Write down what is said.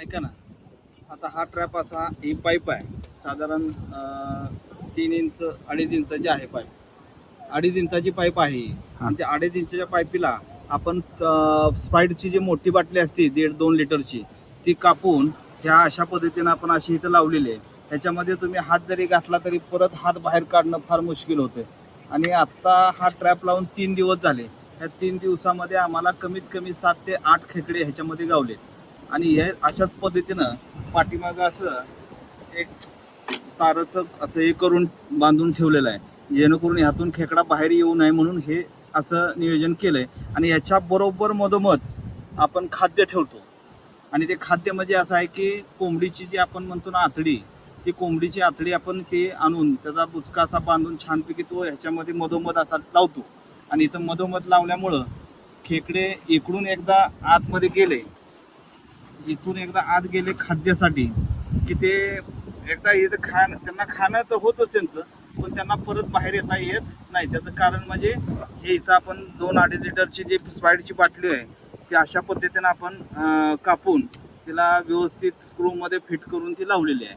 ऐका ना. आता हा ट्रॅप असा ही पाईप आहे. साधारण तीन इंच अडीच इंचाची आहे पाईप अडीच इंचाची पाईप आहे. आणि त्या अडीच इंचाच्या पाईपीला आपण स्पाईडची जी मोठी बाटली असते दीड दोन लिटरची ती कापून ह्या अशा पद्धतीनं आपण अशी इथं लावलेली आहे. ह्याच्यामध्ये तुम्ही हात जरी घातला तरी परत हात बाहेर काढणं फार मुश्किल होतं आणि आत्ता हा ट्रॅप लावून तीन दिवस झाले. ह्या तीन दिवसामध्ये आम्हाला कमीत कमी सात ते आठ खेकडे ह्याच्यामध्ये गावले. आणि हे अशाच पद्धतीनं पाठीमागं असं एक तारचं असं हे करून बांधून ठेवलेलं आहे. जेणेकरून ह्यातून खेकडा बाहेर येऊ नये म्हणून हे असं नियोजन केलं आहे आणि याच्या बरोबर मधोमध आपण खाद्य ठेवतो. आणि ते खाद्य म्हणजे असं आहे की कोंबडीची जी आपण म्हणतो ना आतडी ती कोंबडीची आतडी आपण ते आणून त्याचा बुचका असा बांधून छानपैकी तो ह्याच्यामध्ये मधोमध असा लावतो. आणि इथं मधोमध लावल्यामुळं खेकडे इकडून एकदा आतमध्ये गेले इथून एकदा आत गेले खाद्यासाठी की ते एकदा इथं खाण त्यांना खाणं तर होतच त्यांचं पण त्यांना परत बाहेर येता येत नाही. त्याचं कारण म्हणजे हे इथं आपण दोन अडीच लिटरची जी स्पाईडची बाटली आहे ती अशा पद्धतीनं आपण कापून तिला व्यवस्थित स्क्रूमध्ये फिट करून ती लावलेली आहे.